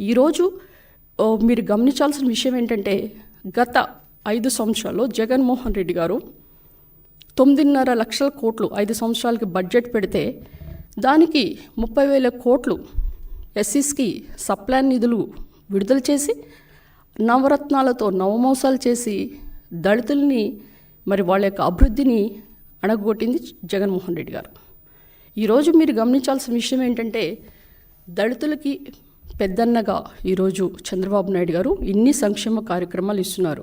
ఈరోజు మీరు గమనించాల్సిన విషయం ఏంటంటే గత ఐదు సంవత్సరాల్లో జగన్మోహన్ రెడ్డి గారు తొమ్మిదిన్నర లక్షల కోట్లు ఐదు సంవత్సరాలకి బడ్జెట్ పెడితే దానికి ముప్పై వేల కోట్లు ఎస్సీస్కి సప్లాన్ నిధులు విడుదల చేసి నవరత్నాలతో నవమోసాలు చేసి దళితుల్ని మరి వాళ్ళ యొక్క అభివృద్ధిని అణగొట్టింది జగన్మోహన్ రెడ్డి గారు. ఈరోజు మీరు గమనించాల్సిన విషయం ఏంటంటే దళితులకి పెద్దన్నగా ఈరోజు చంద్రబాబు నాయుడు గారు ఇన్ని సంక్షేమ కార్యక్రమాలు ఇస్తున్నారు.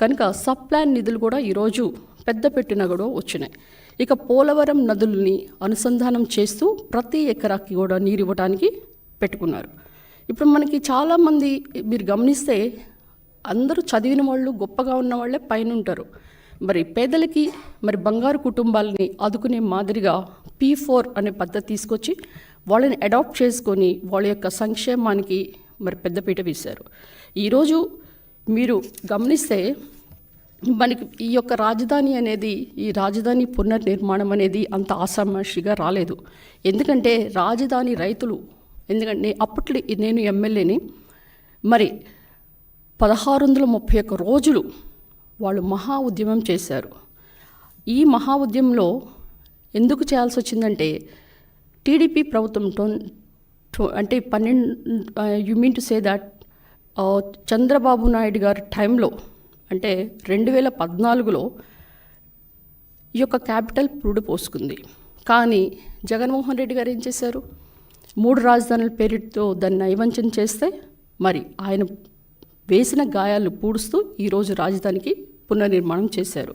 కనుక సబ్ ప్లాన్ నిధులు కూడా ఈరోజు పెద్ద పెట్టిన కూడా వచ్చినాయి. ఇక పోలవరం నదుల్ని అనుసంధానం చేస్తూ ప్రతి ఎకరాకి కూడా నీరు ఇవ్వడానికి పెట్టుకున్నారు. ఇప్పుడు మనకి చాలామంది మీరు గమనిస్తే అందరూ చదివిన వాళ్ళు గొప్పగా ఉన్న వాళ్ళే పైన ఉంటారు. మరి పేదలకి మరి బంగారు కుటుంబాలని ఆదుకునే మాదిరిగా పీ ఫోర్ అనే పద్ధతి తీసుకొచ్చి వాళ్ళని అడాప్ట్ చేసుకొని వాళ్ళ యొక్క సంక్షేమానికి మరి పెద్దపీట వేశారు. ఈరోజు మీరు గమనిస్తే మనకి ఈ యొక్క రాజధాని అనేది ఈ రాజధాని పునర్నిర్మాణం అనేది అంత ఆసామాషిగా రాలేదు. ఎందుకంటే రాజధాని రైతులు ఎందుకంటే అప్పట్లో నేను ఎమ్మెల్యేని మరి పదహారు వందల ముప్పై ఒక్క రోజులు వాళ్ళు మహా ఉద్యమం చేశారు. ఈ మహా ఉద్యమంలో ఎందుకు చేయాల్సి వచ్చిందంటే టీడీపీ ప్రభుత్వం టొన్- అంటే పన్నెండు you mean to say that Chandrababu Naidu గారి టైంలో అంటే రెండు వేల పద్నాలుగులో ఈ యొక్క క్యాపిటల్ పురుడు పోసుకుంది. కానీ జగన్మోహన్ రెడ్డి గారు ఏం చేశారు? మూడు రాజధానుల పేరుతో దాన్ని నైవంచన చేస్తే మరి ఆయన వేసిన గాయాలు పూడుస్తూ ఈరోజు రాజధానికి పునర్నిర్మాణం చేశారు.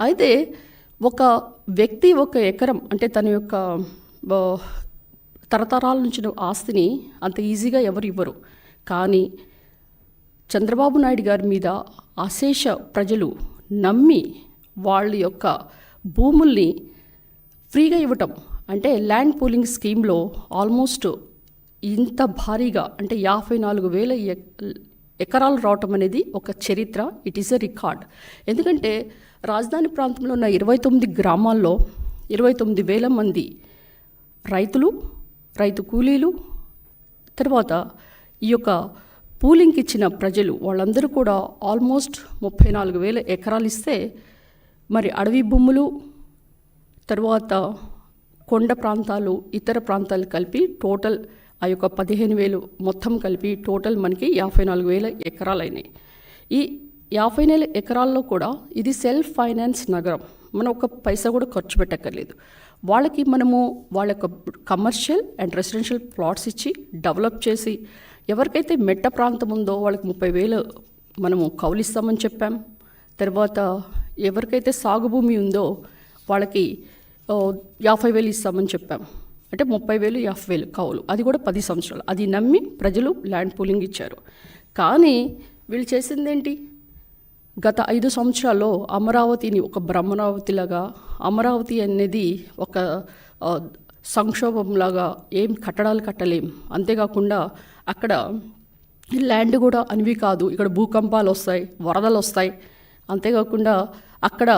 అయితే ఒక వ్యక్తి ఒక ఎకరం అంటే తన యొక్క తరతరాల నుంచి ఆస్తిని అంత ఈజీగా ఎవరు ఇవ్వరు. కానీ చంద్రబాబు నాయుడు గారి మీద అశేష ప్రజలు నమ్మి వాళ్ళ యొక్క భూముల్ని ఫ్రీగా ఇవ్వటం అంటే ల్యాండ్ పూలింగ్ స్కీమ్లో ఆల్మోస్ట్ ఇంత భారీగా అంటే యాభై నాలుగు వేల ఎక్- ఎకరాలు రావటం అనేది ఒక చరిత్ర. ఇట్ ఈస్ ఎ రికార్డ్ ఎందుకంటే రాజధాని ప్రాంతంలో ఉన్న ఇరవై తొమ్మిది గ్రామాల్లో ఇరవై తొమ్మిది వేల మంది రైతులు రైతు కూలీలు తర్వాత ఈ యొక్క పూలింగ్కి ఇచ్చిన ప్రజలు వాళ్ళందరూ కూడా ఆల్మోస్ట్ ముప్పై నాలుగు వేల ఎకరాలు ఇస్తే మరి అడవి భూములు తర్వాత కొండ ప్రాంతాలు ఇతర ప్రాంతాలు కలిపి టోటల్ ఆ యొక్క పదిహేను వేలు మొత్తం కలిపి టోటల్ మనకి యాభై నాలుగు వేల ఎకరాలు అయినాయి ఈ యాభై నెల ఎకరాల్లో కూడా ఇది సెల్ఫ్ ఫైనాన్స్ నగరం. మనం ఒక పైసా కూడా ఖర్చు పెట్టక్కర్లేదు. వాళ్ళకి మనము వాళ్ళ యొక్క కమర్షియల్ అండ్ రెసిడెన్షియల్ ప్లాట్స్ ఇచ్చి డెవలప్ చేసి ఎవరికైతే మెట్ట ప్రాంతం ఉందో వాళ్ళకి ముప్పై వేలు మనము కౌలిస్తామని చెప్పాం. తర్వాత ఎవరికైతే సాగు భూమి ఉందో వాళ్ళకి యాభై వేలు ఇస్తామని చెప్పాం. అంటే ముప్పై వేలు యాభై వేలు కౌలు. అది కూడా పది సంవత్సరాలు. అది నమ్మి ప్రజలు ల్యాండ్ పూలింగ్ ఇచ్చారు. కానీ వీళ్ళు చేసిందేంటి గత ఐదు సంవత్సరాల్లో అమరావతిని ఒక బ్రహ్మరావతిలాగా అమరావతి అనేది ఒక సంక్షోభంలాగా ఏం కట్టడాలు కట్టలేం. అంతేకాకుండా అక్కడ ల్యాండ్ కూడా అనివి కాదు. ఇక్కడ భూకంపాలు వస్తాయి వరదలు వస్తాయి. అంతేకాకుండా అక్కడ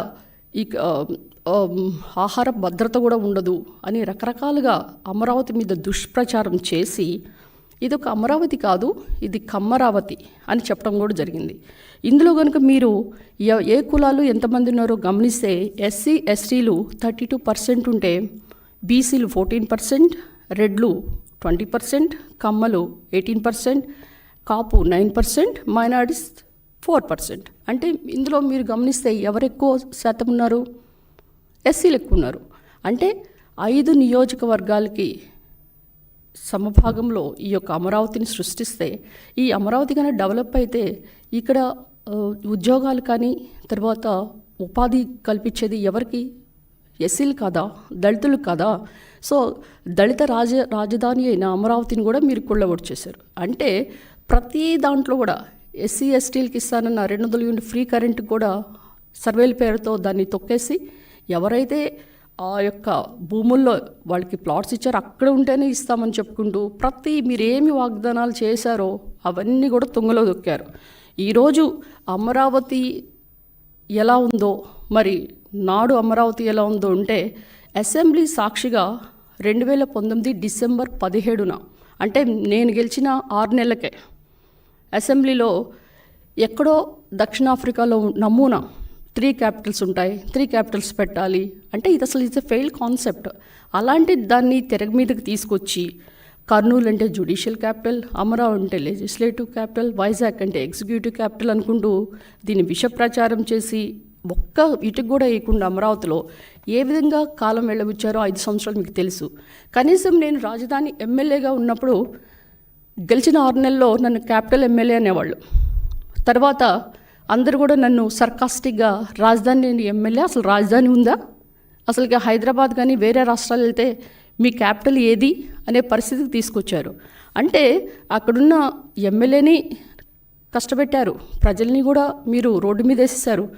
ఈ ఆహార భద్రత కూడా ఉండదు అని రకరకాలుగా అమరావతి మీద దుష్ప్రచారం చేసి ఇది ఒక అమరావతి కాదు ఇది కమ్మరావతి అని చెప్పడం కూడా జరిగింది. ఇందులో కనుక మీరు ఏ కులాలు ఎంతమంది ఉన్నారో గమనిస్తే ఎస్సీ ఎస్టీలు థర్టీ టూ పర్సెంట్ ఉంటే బీసీలు ఫోర్టీన్ పర్సెంట్ రెడ్లు ట్వంటీ పర్సెంట్ కమ్మలు eighteen percent Kapu nine percent minorities four percent. అంటే ఇందులో మీరు గమనిస్తే ఎవరెక్కువ శాతం ఉన్నారు? ఎస్సీలు ఎక్కువ ఉన్నారు. అంటే ఐదు నియోజకవర్గాలకి సమభాగంలో ఈ యొక్క అమరావతిని సృష్టిస్తే ఈ అమరావతి కానీ డెవలప్ అయితే ఇక్కడ ఉద్యోగాలు కానీ తర్వాత ఉపాధి కల్పించేది ఎవరికి? ఎస్సీలు కాదా? దళితులు కదా? సో దళిత రాజ రాజధాని అయిన అమరావతిని కూడా మీరు కుళ్ళగొచ్చేశారు అంటే ప్రతి దాంట్లో కూడా ఎస్సీ ఎస్టీలకి ఇస్తానన్న రెండు వందల యూనిట్ ఫ్రీ కరెంట్ కూడా సర్వేల పేరుతో దాన్ని తొక్కేసి ఎవరైతే ఆ యొక్క భూముల్లో వాళ్ళకి ప్లాట్స్ ఇచ్చారు అక్కడ ఉంటేనే ఇస్తామని చెప్పుకుంటూ ప్రతి మీరేమి వాగ్దానాలు చేశారో అవన్నీ కూడా తుంగలో దొక్కారు. ఈరోజు అమరావతి ఎలా ఉందో మరి నాడు అమరావతి ఎలా ఉందో ఉంటే అసెంబ్లీ సాక్షిగా రెండు వేల పంతొమ్మిది డిసెంబర్ పదిహేడున అంటే నేను గెలిచిన ఆరు నెలలకే అసెంబ్లీలో ఎక్కడో దక్షిణాఫ్రికాలో నమూనా త్రీ క్యాపిటల్స్ ఉంటాయి త్రీ క్యాపిటల్స్ పెట్టాలి. అంటే ఇది అసలు ఇట్స్ ఎ ఫెయిల్ కాన్సెప్ట్ అలాంటి దాన్ని తెర మీదకి తీసుకొచ్చి కర్నూలు అంటే జుడిషియల్ క్యాపిటల్ అమరావతి అంటే లెజిస్లేటివ్ క్యాపిటల్ వైజాగ్ అంటే ఎగ్జిక్యూటివ్ క్యాపిటల్ అనుకుంటూ దీన్ని విష ప్రచారం చేసి ఒక్క ఇటుకు కూడా వేయకుండా అమరావతిలో ఏ విధంగా కాలం వెళ్ళబుచ్చారో ఐదు సంవత్సరాలు మీకు తెలుసు. కనీసం నేను రాజధాని ఎమ్మెల్యేగా ఉన్నప్పుడు గెలిచిన ఆరు నెలల్లో నన్ను క్యాపిటల్ ఎమ్మెల్యే అనేవాళ్ళు. తర్వాత అందరూ కూడా నన్ను సర్కాస్టిక్గా రాజధాని ఎమ్మెల్యే అసలు రాజధాని ఉందా? అసలు ఇక హైదరాబాద్ కానీ వేరే రాష్ట్రాలు వెళ్తే మీ క్యాపిటల్ ఏది అనే పరిస్థితికి తీసుకొచ్చారు. అంటే అక్కడున్న ఎమ్మెల్యేని కష్టపెట్టారు. ప్రజల్ని కూడా మీరు రోడ్డు మీద వేసేసారు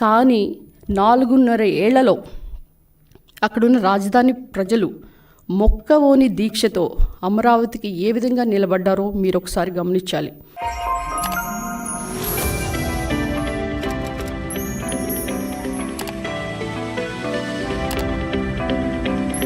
కానీ నాలుగున్నర ఏళ్ళలో అక్కడున్న రాజధాని ప్రజలు మొక్కవోని దీక్షతో అమరావతికి ఏ విధంగా నిలబడ్డారో మీరు ఒకసారి గమనించాలి.